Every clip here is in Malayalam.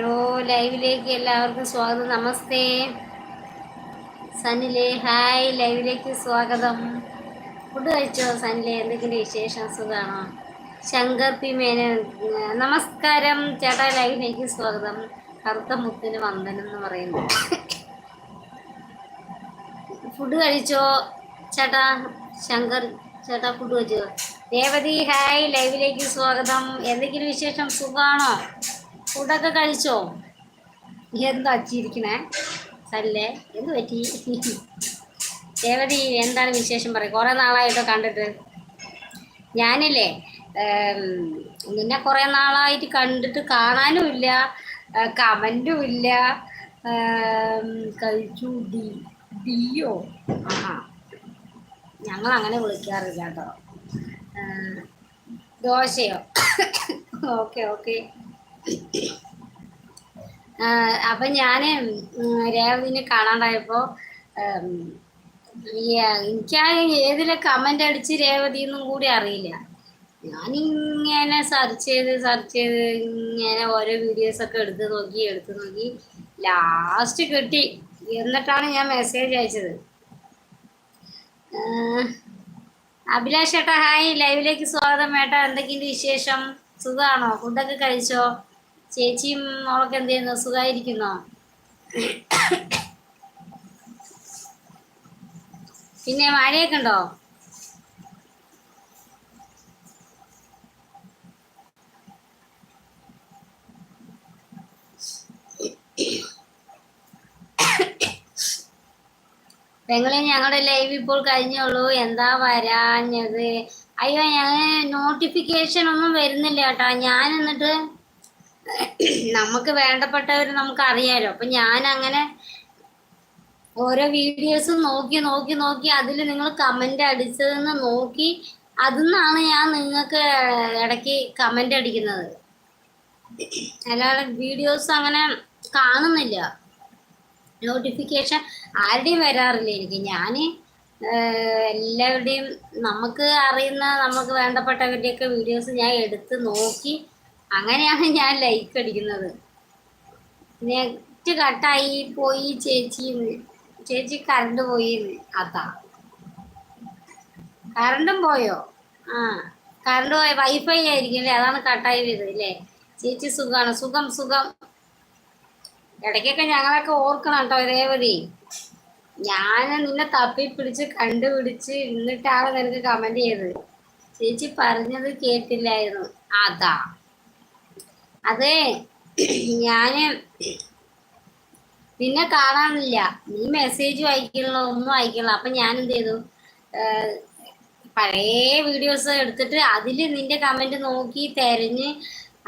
ഹലോ ലൈവിലേക്ക് എല്ലാവർക്കും സ്വാഗതം. നമസ്തേ. സനിലെ ഹായ്. ലൈവിലേക്ക് സ്വാഗതം. ഫുഡ് കഴിച്ചോ സനിലെ? എന്തെങ്കിലും വിശേഷം? സുഖമാണോ ശങ്കർ പി മേനൻ നമസ്കാരം. ചേട്ടാ ലൈവിലേക്ക് സ്വാഗതം. കറുത്ത മുത്തിന് വന്ദനം എന്ന് പറയുന്നു. ഫുഡ് കഴിച്ചോ ചേട്ടാ? ശങ്കർ ചേട്ടാ ഫുഡ് കഴിച്ചോ? രേവതി ഹായ്. ലൈവിലേക്ക് സ്വാഗതം. എന്തെങ്കിലും വിശേഷം? സുഖമാണോ ഫുഡൊക്കെ കഴിച്ചോ? എന്താ അച്ചിരിക്കണേ? സല്ലേ? എന്ത് പറ്റി? രേവതി എന്താണ് വിശേഷം പറയും കുറേ നാളായിട്ടോ കണ്ടിട്ട്. ഞാനില്ലേ നിന്നെ കുറേ നാളായിട്ട് കണ്ടിട്ട് കാണാനും ഇല്ല കമന്റും ഇല്ല കഴിച്ചു ഡി ഡിയോ? ആ ഞങ്ങൾ അങ്ങനെ വിളിക്കാറില്ല കേട്ടോ. ദോശയോ? Okay okay. അപ്പം ഞാൻ രേവതിനെ കാണാണ്ടായപ്പോ എനിക്ക് ഏതിലെ കമന്റ് അടിച്ച് രേവതി ഒന്നും കൂടി അറിയില്ല. ഞാൻ ഇങ്ങനെ സെർച്ച് ചെയ്ത് സെർച്ച് ചെയ്ത് ഇങ്ങനെ ഓരോ വീഡിയോസ് ഒക്കെ എടുത്ത് നോക്കി എടുത്ത് നോക്കി ലാസ്റ്റ് കിട്ടി. എന്നിട്ടാണ് ഞാൻ മെസ്സേജ് അയച്ചത്. അഭിലാഷ് ഏട്ടാ ഹായ്. ലൈവിലേക്ക് സ്വാഗതം. ഏട്ടാ എന്തൊക്കെയുണ്ട് വിശേഷം? സുഖമാണോ ഫുഡൊക്കെ കഴിച്ചോ? ചേച്ചിയും മോളൊക്കെ എന്ത് ചെയ്യുന്നു? സുഖമായിരിക്കുന്നോ പിന്നെ മഴയൊക്കെ ഉണ്ടോ? പെങ്ങളെ ഞങ്ങളുടെ ലൈവ് ഇപ്പോൾ കഴിഞ്ഞുള്ളൂ. എന്താ വരാഞ്ഞത്? അയ്യോ ഞങ്ങൾ നോട്ടിഫിക്കേഷൻ ഒന്നും വരുന്നില്ല കേട്ടോ. ഞാൻ എന്നിട്ട് നമുക്ക് വേണ്ടപ്പെട്ടവർ നമുക്ക് അറിയാലോ അപ്പൊ ഞാൻ അങ്ങനെ ഓരോ വീഡിയോസും നോക്കി നോക്കി നോക്കി അതിൽ നിങ്ങൾ കമന്റ് അടിച്ചതെന്ന് നോക്കി അതിന്നാണ് ഞാൻ നിങ്ങൾക്ക് ഇടയ്ക്ക് കമന്റ് അടിക്കുന്നത്. അല്ലാതെ വീഡിയോസ് അങ്ങനെ കാണുന്നില്ല. നോട്ടിഫിക്കേഷൻ ആരുടെയും വരാറില്ല എനിക്ക്. ഞാൻ എല്ലാവരുടെയും നമുക്ക് അറിയുന്ന നമുക്ക് വേണ്ടപ്പെട്ടവരുടെയൊക്കെ വീഡിയോസ് ഞാൻ എടുത്ത് നോക്കി അങ്ങനെയാണ് ഞാൻ ലൈക്ക് അടിക്കുന്നത് നെറ്റ് കട്ടായി പോയി ചേച്ചി ചേച്ചി കറണ്ട് പോയി അതാ. കറണ്ടും പോയോ? ആ കറണ്ട് പോയ വൈഫൈ ആയിരിക്കും അല്ലേ അതാണ് കട്ടായി വരുന്നത് അല്ലേ? ചേച്ചി സുഖമാണ് സുഖം സുഖം. ഇടയ്ക്കൊക്കെ ഞങ്ങളൊക്കെ ഓർക്കണം കേട്ടോ രേവതി ഞാൻ നിന്നെ തപ്പി പിടിച്ച് കണ്ടുപിടിച്ച് ഇന്നിട്ടാണ് നിനക്ക് കമന്റ് ചെയ്തത്. ചേച്ചി പറഞ്ഞത് കേട്ടില്ലായിരുന്നു. അതാ. അതെ. ഞാൻ നിന്നെ കാണാനില്ല. നീ മെസ്സേജ് വായിക്കണോ ഒന്നും വായിക്കണോ അപ്പൊ ഞാൻ എന്ത് ചെയ്തു? പഴയ വീഡിയോസ് എടുത്തിട്ട് അതിൽ നിന്റെ കമന്റ് നോക്കി തെരഞ്ഞ്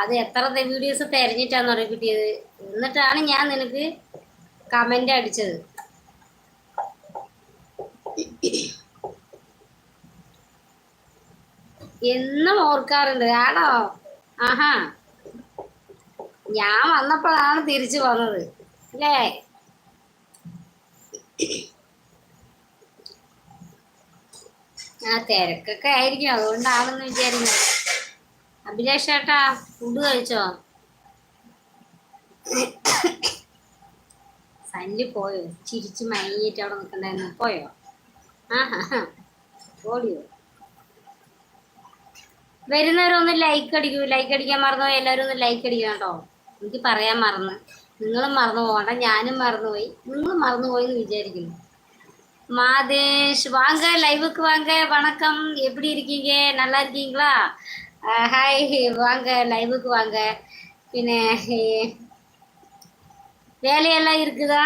അത് എത്ര വീഡിയോസ് തെരഞ്ഞിട്ടാന്ന് പറയാൻ കിട്ടിയത്? എന്നിട്ടാണ് ഞാൻ നിനക്ക് കമന്റ് അടിച്ചത്. എന്നും ഓർക്കാറുണ്ട്. ആണോ? ആഹാ. ഞാൻ വന്നപ്പോഴാണ് തിരിച്ചു വന്നത്. അല്ലേ? ആ തിരക്കൊക്കെ ആയിരിക്കും. അതുകൊണ്ടാണെന്ന് വിചാരിക്കുന്നു. അഭിലാഷ് ചേട്ടാ ഫുഡ് കഴിച്ചോ? സല്ലി പോയോ? ചിരിച്ച് മയങ്ങിയിട്ട് അവിടെ നിൽക്കണ്ടായിരുന്നു. പോയോ? ആഹാ ഓടിയോ വരുന്നവരൊന്ന് ലൈക്ക് അടിക്കൂ. ലൈക്ക് അടിക്കാൻ മറന്നോ എല്ലാവരും ഒന്ന് ലൈക്ക് അടിക്കണം കേട്ടോ. എനിക്ക് പറയാൻ മറന്ന് നിങ്ങളും മറന്നു പോകണ്ട ഞാനും മറന്നുപോയി നിങ്ങളും മറന്നുപോയി എന്ന് വിചാരിക്കുന്നു மாதேஷ் வாங்க லைவுக்கு வாங்க வணக்கம் எப்படி இருக்கீங்க நல்லா இருக்கீங்களா ஹாய் வாங்க லைவுக்கு வாங்க பின்ன eh, வேலையெல்லாம் இருக்குதா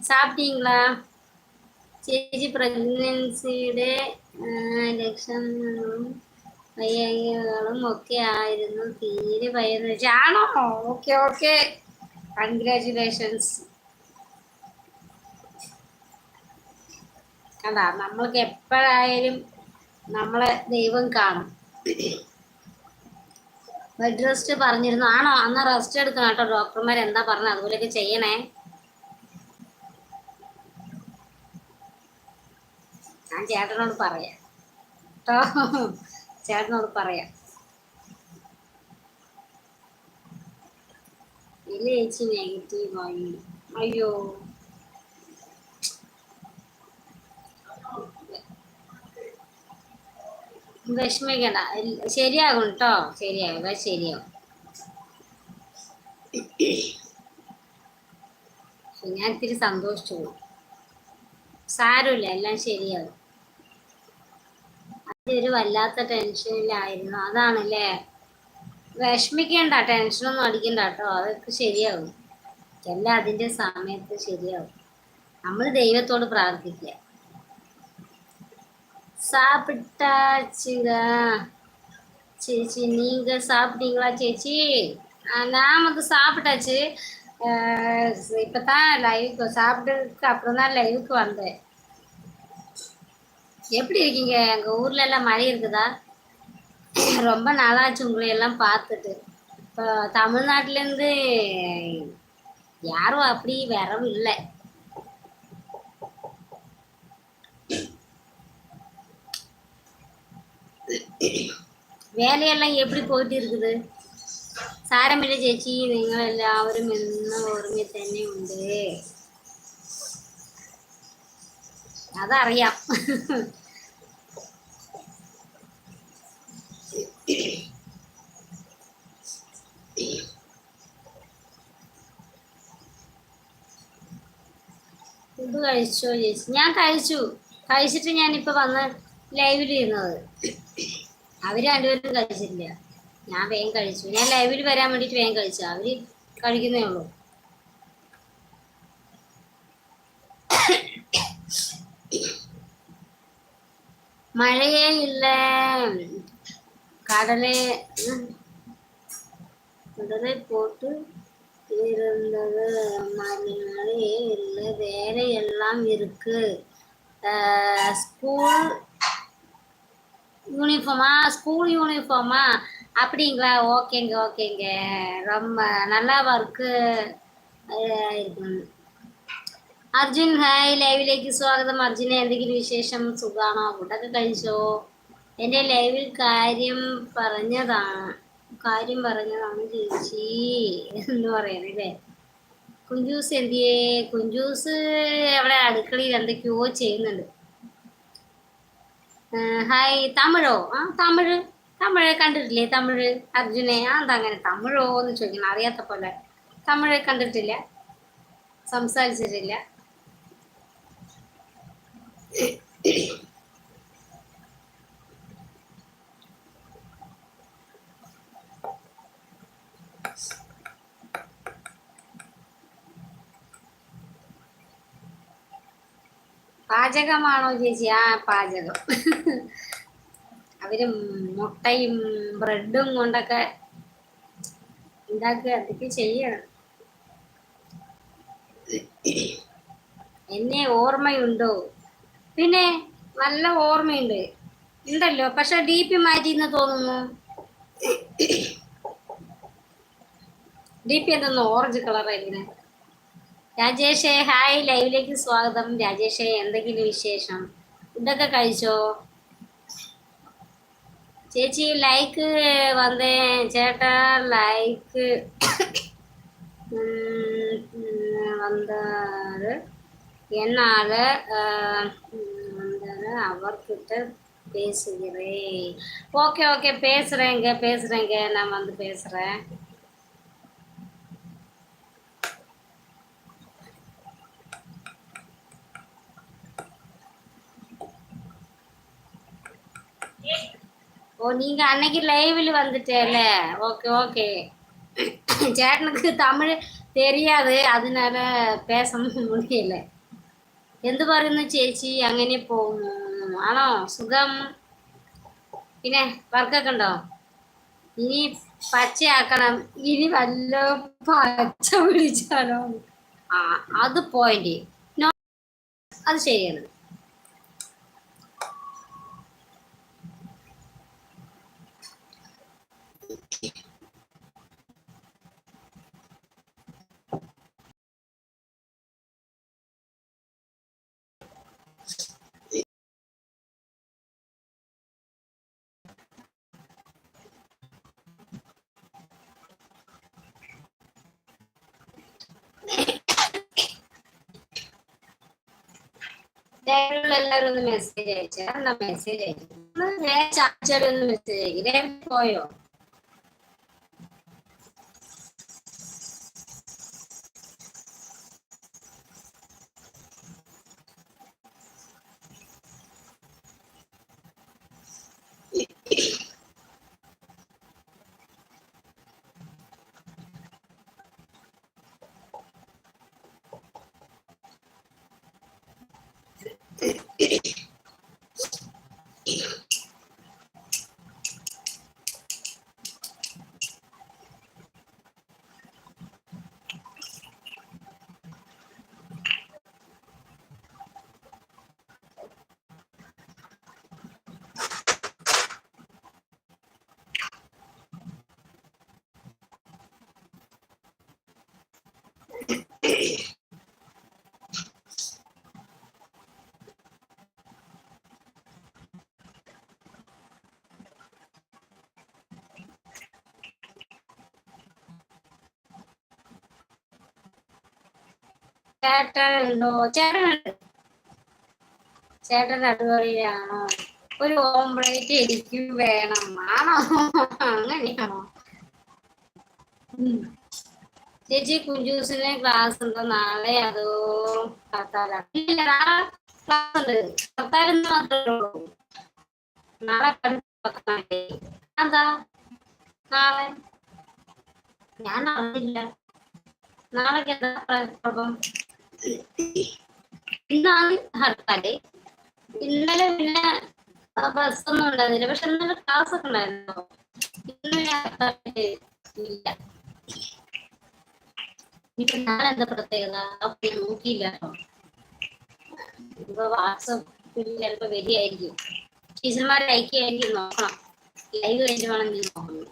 சாப்பிட்டீங்களா ചേച്ചി പ്രഗ്നൻസിയുടെ ലക്ഷണങ്ങളും പയ്യകളും ഒക്കെ ആയിരുന്നു തീരെ പയ്യെന്ന് വെച്ചാൽ ആണോ? ഓക്കെ ഓക്കെ കൺഗ്രാചുലേഷൻസ് അതാ നമ്മൾക്ക് എപ്പോഴായാലും നമ്മളെ ദൈവം കാണും. ബെഡ് റെസ്റ്റ് പറഞ്ഞിരുന്നു. ആണോ? അന്ന് റെസ്റ്റ് എടുക്കണം കേട്ടോ. ഡോക്ടർമാർ എന്താ പറഞ്ഞത് അതുപോലെയൊക്കെ ചെയ്യണേ. ഞാൻ ചേട്ടനോട് പറയാം. കേട്ടോ? ചേട്ടനോട് പറയാം. ഇല്ല ചേച്ചി നെഗറ്റീവ് ആയി. അയ്യോ. വിഷമിക്കണ്ട. ശരിയാകും കേട്ടോ ശരിയാകും. ശരിയാകും. ഞാൻ ഇത്തിരി സന്തോഷിച്ചു പോകും സാരമില്ല. എല്ലാം ശരിയാകും. അതൊരു വല്ലാത്ത ടെൻഷനിലായിരുന്നു അതാണല്ലേ വിഷമിക്കണ്ട ടെൻഷനൊന്നും അടിക്കണ്ട കേട്ടോ അതൊക്കെ ശരിയാവും എല്ലാം അതിന്റെ സമയത്ത് ശരിയാവും നമ്മൾ ദൈവത്തോട് പ്രാർത്ഥിക്കുക சாப்பிட்டாச்சுடா சேச்சி நீங்க சாப்பிட்டீங்களா சேச்சி ஆ, நான் வந்து சாப்பிட்டாச்சு இப்போ தான் லைவுக்கு சாப்பிட்டதுக்கு அப்புறம் தான் லைவுக்கு வந்தேன் எப்படி இருக்கீங்க எங்கள் ஊர்ல எல்லாம் மழை இருக்குதா ரொம்ப நாளாச்சு உங்களை எல்லாம் பார்த்துட்டு இப்போ தமிழ்நாட்டிலேருந்து யாரும் அப்படி வரவும் இல்லை വേലയെല്ലാം എപ്പിടി പോയിട്ട് இருக்குது സാരമില്ല ചേച്ചി നിങ്ങൾ എല്ലാവരും എന്ന ഓർമ്മ തന്നെ ഉണ്ട് അതറിയാം ഫുഡ് കഴിച്ചോ ചേച്ചി? ഞാൻ കഴിച്ചു. കഴിച്ചിട്ട് ഞാനിപ്പോ വന്ന് ലൈവിൽ ഇരുന്നത്. അവർ രണ്ടുപേരും കഴിച്ചിട്ടില്ല. ഞാൻ വേഗം കഴിച്ചു. ഞാൻ ലൈവിൽ വരാൻ വേണ്ടിയിട്ട് വേഗം കഴിച്ചു. അവർ കഴിക്കുന്നേ ഉള്ളൂ. മഴയേ ഇല്ല? കടലെ ഉം, கடலை போட்டு இருந்தது மழையே இல்லை வேலை எல்லாம் இருக்கு அஹ் ஸ்கூல் யூனிஃபார்மா ஸ்கூல் யூனிஃபார்மா அப்படிங்களா ஓகேங்க ஓகேங்க ரொம்ப நல்லா ஒர்க்கு അർജുൻ ഹായ് ലൈവിലേക്ക് സ്വാഗതം അർജുന എന്തെങ്കിലും വിശേഷം സുഖാണോ ഫുഡൊക്കെ കഴിച്ചോ എന്റെ ലൈവിൽ കാര്യം പറഞ്ഞതാണ്. കാര്യം പറഞ്ഞതാണ് ചേച്ചി എന്ന് പറയുന്നത് കുഞ്ചൂസ് എന്തിയേ? കുഞ്ചൂസ് അവിടെ അടുക്കളയിൽ എന്തൊക്കെയോ ചെയ്യുന്നുണ്ട്. ഹായ് തമിഴോ? ആ തമിഴ്. തമിഴ് കണ്ടിട്ടില്ലേ തമിഴ്? അർജുനെ? ആ എന്താ അങ്ങനെ തമിഴോ എന്ന് ചോദിക്കണം. അറിയാത്ത പോലെ. തമിഴ് കണ്ടിട്ടില്ല. സംസാരിച്ചിട്ടില്ല. പാചകമാണോ ചേച്ചി? ആ പാചകം. അവർ മുട്ടയും ബ്രെഡും കൊണ്ടൊക്കെ ഉണ്ടാക്കുക. അതൊക്കെ ചെയ്യണം. എന്നെ ഓർമ്മയുണ്ടോ? പിന്നെ നല്ല ഓർമ്മയുണ്ട്. ഉണ്ടല്ലോ. പക്ഷെ ഡി പി മാറ്റിന്ന് തോന്നുന്നു. ഡി പി എന്തെന്ന് ഓറഞ്ച് കളറായിരിക്കണേ രാജേഷേ ഹായ് ലൈവിലേക്ക് സ്വാഗതം രാജേഷേ എന്തെങ്കിലും വിശേഷം ഫുഡൊക്കെ കഴിച്ചോ ചേച്ചി ലൈക്ക് വന്നേ ചേട്ടാ ലൈക്ക് வந்தாரு என்னால் வந்தாரு அவர்கிட்ட பேசுகிறேன் ஓகே ஓகே பேசுகிறேங்க பேசுகிறேங்க நான் வந்து பேசுகிறேன் ஓ நீங்க அன்னைக்கு லைவ்ல வந்துட்டேல ஓகே ஓகே ചേട്ടനുക്ക് തമിഴ് தெரியாது அதனால பேச முடியல എന്ത് പറയുന്നു ചേച്ചി അങ്ങനെ പോകുന്നു ആണോ സുഖം പിന്നെ വർക്കൊക്കെ ഉണ്ടോ ഇനി പച്ചയാക്കണം ഇനി വല്ല പച്ച പിടിച്ചാലോ ആ അത് പോയിന്റ് നോ അത് ശരിയാണ് ഡയറിയിലെല്ലാവരും ഒന്ന് മെസ്സേജ് അയച്ചു കാരണം മെസ്സേജ് അയച്ചു ഞാൻ ചാർജറിൽ ഒന്ന് മെസ്സേജ് അയക്കും പോയോ ചേട്ടനുണ്ടോ? ചേട്ടൻ ഒരു ഓംപ്ലേറ്റ് എനിക്കും വേണം. ആണോ? അങ്ങനെയാണോ? ചേച്ചി കുഞ്ചൂസിന് ക്ലാസ് ഉണ്ടോ? നാളെ അതോ ക്ലാസ് ഇന്നാണ് ഹർത്താൽ. ഇന്നലെ പിന്നെ ബസ്സൊന്നും ഉണ്ടായിരുന്നില്ല. പക്ഷെ ഇന്നലെ ക്ലാസ് ഒക്കെ ഉണ്ടായിരുന്നു? ഇന്ന് ഞാൻ ഇല്ല. ഇപ്പൊ നാളെ എന്താ പ്രത്യേകത അപ്പൊ നോക്കിയില്ല ഇപ്പൊ വാട്സപ്പിൽ ചിലപ്പോ വരികയായിരിക്കും ടീച്ചർമാരെ അയക്കുകയായിരിക്കും നോക്കണം. ലൈവ് കഴിഞ്ഞ് വേണം നീ നോക്കണം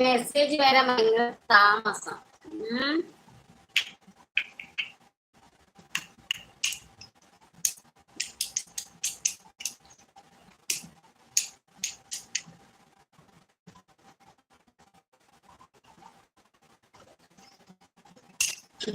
മെസ്സേജ് വരാൻ ഭയങ്കര താമസം. Yeah.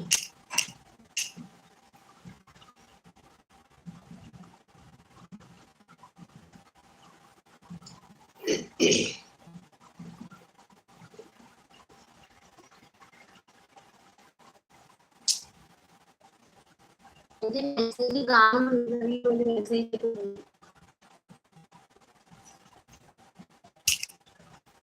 ഒരു മെസ്സേജ് കാണുന്നുണ്ടെങ്കിൽ ഒരു മെസ്സേജ്